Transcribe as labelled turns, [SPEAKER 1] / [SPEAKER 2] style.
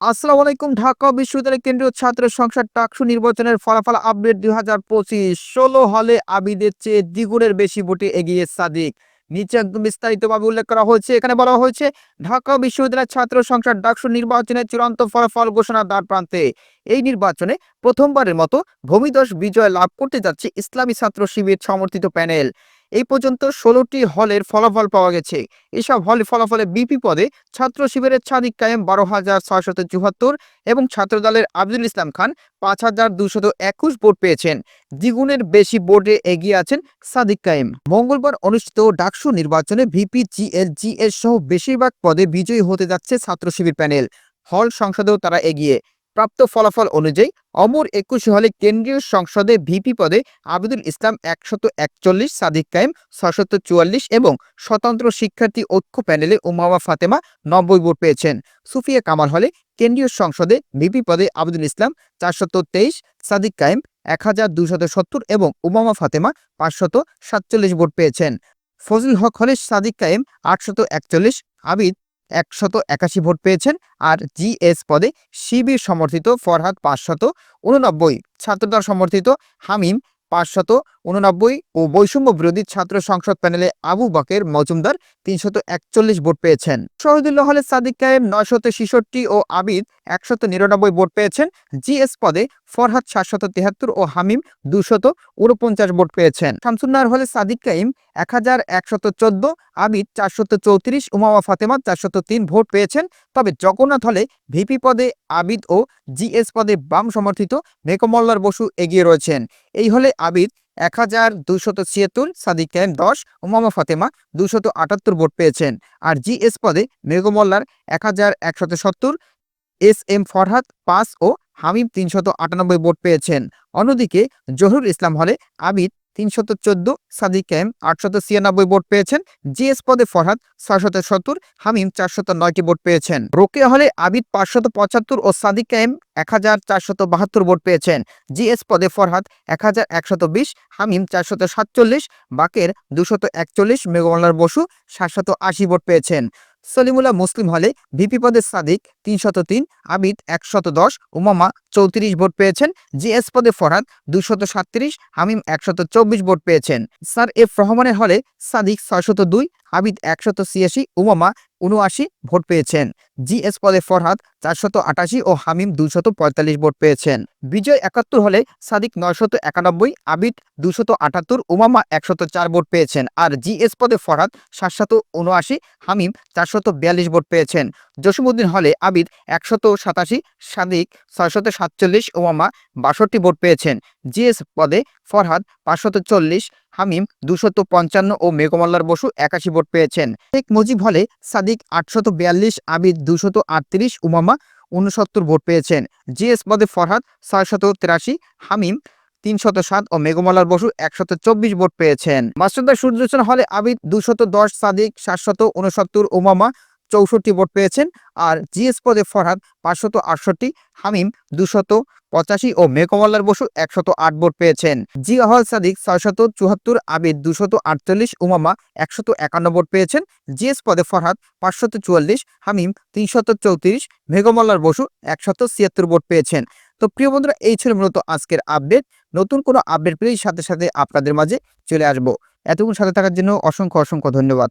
[SPEAKER 1] আসসালামু আলাইকুম, ঢাকা বিশ্ববিদ্যালয় কেন্দ্রীয় ছাত্র সংসদ টাকসু নির্বাচনের ফলাফল আপডেট দুই হাজার পঁচিশ। ষোলো হলে আবিদের চেয়ে দ্বিগুণের বেশি ভোটে এগিয়ে সাদিক। নিচে একদম বিস্তারিতভাবে উল্লেখ করা হয়েছে, এখানে বলা হয়েছে, ঢাকা বিশ্ববিদ্যালয় ছাত্র সংসদ ডাকসু নির্বাচনের চূড়ান্ত ফলাফল ঘোষণার দ্বার প্রান্তে। এই নির্বাচনে প্রথমবারের মতো ভূমিদশ বিজয় লাভ করতে যাচ্ছে ইসলামী ছাত্র শিবির সমর্থিত প্যানেল। এই পর্যন্ত ষোলোটি হলের ফলাফল পাওয়া গেছে। এসব হল ফলাফলে বিপি পদে ছাত্র শিবিরের ছাদিক কায়েম বারো হাজার ছয়শত চুয়াত্তর এবং ছাত্রদলের আব্দুল ইসলাম খান পাঁচ হাজার দুশত একুশ ভোট পেয়েছেন। দ্বিগুণের বেশি ভোটে এগিয়ে আছেন সাদিক কায়েম। মঙ্গলবার অনুষ্ঠিত ডাকসু নির্বাচনে ভিপি, জিএল, জিএস সহ বেশিরভাগ পদে বিজয়ী হতে যাচ্ছে ছাত্র শিবির প্যানেল। হল সংসদেও তারা এগিয়ে। প্রাপ্ত ফলাফল অনুযায়ী অমর একুশ হলে কেন্দ্রীয় সংসদে ভিপি পদে আবিদুল ইসলাম একশত একচল্লিশ, সাদিক কায়েম ছশত চুয়াল্লিশ এবং স্বতন্ত্র শিক্ষার্থী ঐক্য প্যানেলে উমামা ফাতেমা নব্বই ভোট পেয়েছেন। সুফিয়া কামাল হলে কেন্দ্রীয় সংসদে ভিপি পদে আবিদুল ইসলাম চারশত তেইশ, সাদিক কায়েম এক হাজার দুশত সত্তর এবং উমামা ফাতেমা পাঁচশত সাতচল্লিশ ভোট পেয়েছেন। ফজল হক হলে সাদিক কায়েম আটশত একচল্লিশ, আবিদ একশত একাশি ভোট পেয়েছেন আর জিএস পদে শিবির সমর্থিত ফরহাদ পাঁচশত উননব্বই ছাত্রদল সমর্থিত হামিম পাঁচশত উননব্বই ও বৈষম্য বিরোধী ছাত্র সংসদ প্যানেলে আবু বকের মজুমদার তিনশত একচল্লিশ ভোট পেয়েছেন। শহীদুল্লাহ হলে সাদিক কায়েম নয়শত ছেষট্টি ও আবিদ একশত নিরানব্বই ভোট পেয়েছেন। জিএস পদে ফরহাদ সাতশত তেহাত্তর ও হামিম দুশত উনপঞ্চাশ ভোট পেয়েছেন। শামসুন্নার হলে সাদিক কাইম এক হাজার একশত চোদ্দ, আবিদ চারশত চৌত্রিশ, উমামা ফাতেমা চারশত তিন ভোট পেয়েছেন। তবে জগন্নাথ হলে ভিপি পদে আবিদ ও জিএস পদে বাম সমর্থিত মেকমল্লার বসু এগিয়ে রয়েছেন। এই হলে আবিদ, এক হাজার দুশত ছিয়াত্তর, সাদিক কায়েম দশ ওমামা ফাতেমা দুশত আটাত্তর ভোট পেয়েছেন। আর জিএস পদে মেঘমল্লার এক হাজার একশত সত্তর, এস এম ফরহাদ পাঁচ ও হামিম তিনশত আটানব্বই ভোট পেয়েছেন। অন্যদিকে জহুর ইসলাম হলে আবিদ তিনশত চোদ্দ, সাদিক কায়েম আটশত ছিয়ানব্বই ভোট পেয়েছেন। জিএস পদে ফরহাদ, ছয়শত সত্তর, হামিম, চারশত নয়টি ভোট পেয়েছেন। রোকেয়া হলে আবিদ পাঁচশত পঁচাত্তর ও সাদিক কায়েম এক হাজার চারশত বাহাত্তর ভোট পেয়েছেন। জিএস পদে ফরহাদ এক হাজার একশত বিশ, হামিম, চারশত সাতচল্লিশ, বাকের, দুশত একচল্লিশ, মেঘমালার বসু, সাতশত আশি ভোট পেয়েছেন। সলিমুল্লাহ মুসলিম হলে ভিপি পদে সাদিক তিনশত তিন, আবিদ একশত দশ, উমামা চৌত্রিশ ভোট পেয়েছেন, জিএস পদে ফরহাদ দুশত সাতত্রিশ, হামিম একশত চব্বিশ ভোট পেয়েছেন। স্যার এফ রহমানের হলে সাদিক ছয়শত দুই, আবিদ একশত ছিয়াশি, উমামা উনআশি ভোট পেয়েছেন। জিএস পদে ফরহাদ চারশত আটাশি ও হামিম দুশত পঁয়তাল্লিশ ভোট পেয়েছেন। বিজয় একাত্তর হলে সাদিক নয়শত একানব্বই, আবিদ দুশত আটাত্তর, উমামা একশত চার ভোট পেয়েছেন। আর জিএস পদে ফরহাদ সাতশত উনআশি হামিম চারশত বিয়াল্লিশ ভোট পেয়েছেন। জসিমুদ্দিন হলে আবিদ একশত সাতাশি, সাদিক ছয়শত সাতচল্লিশ, উমামা বাষট্টি ভোট পেয়েছেন। জিএস পদে ফরহাদ পাঁচশত চল্লিশ হামিম দুশত পঞ্চান্ন ও মেঘমল্লার বসু একাশি ভোট পেয়েছেন। শেখ মুজিব হলে সাদিক আটশত বিয়াল্লিশ, আবিদ দুশত আটত্রিশ, উমামা উনসত্তর ভোট পেয়েছেন। জিএস পদে ফরহাদ ছয়শত তিরাশি, হামিম তিনশত সাত ও মেঘমলার বসু একশত চব্বিশ ভোট পেয়েছেন। মাস্টারদা সূর্যচন হলে আবিদ দুশত দশ, সাদিক সাতশত উনসত্তর, উমামা চৌষট্টি ভোট পেয়েছেন আর জিএস পদে ফরহাদ পাঁচশত আটষট্টি, হামিম দুশত পঁচাশি ও মেকমল্লার বসু একশত আট ভোট পেয়েছেন। জি আহল সাদিক ছয়শত চুয়াত্তর, আবিদ দুশত আটচল্লিশ, উমামা একশত একান্ন ভোট পেয়েছেন। জিএস পদে ফরহাদ পাঁচশত চুয়াল্লিশ, হামিম তিনশত চৌত্রিশ, মেঘমল্লার বসু একশত ছিয়াত্তর ভোট পেয়েছেন। তো প্রিয় বন্ধুরা, এই ছিল মূলত আজকের আপডেট। নতুন কোনো আপডেট পেলেই সাথে সাথে আপনাদের মাঝে চলে আসব। এতক্ষণ সাথে থাকার জন্য অসংখ্য অসংখ্য ধন্যবাদ।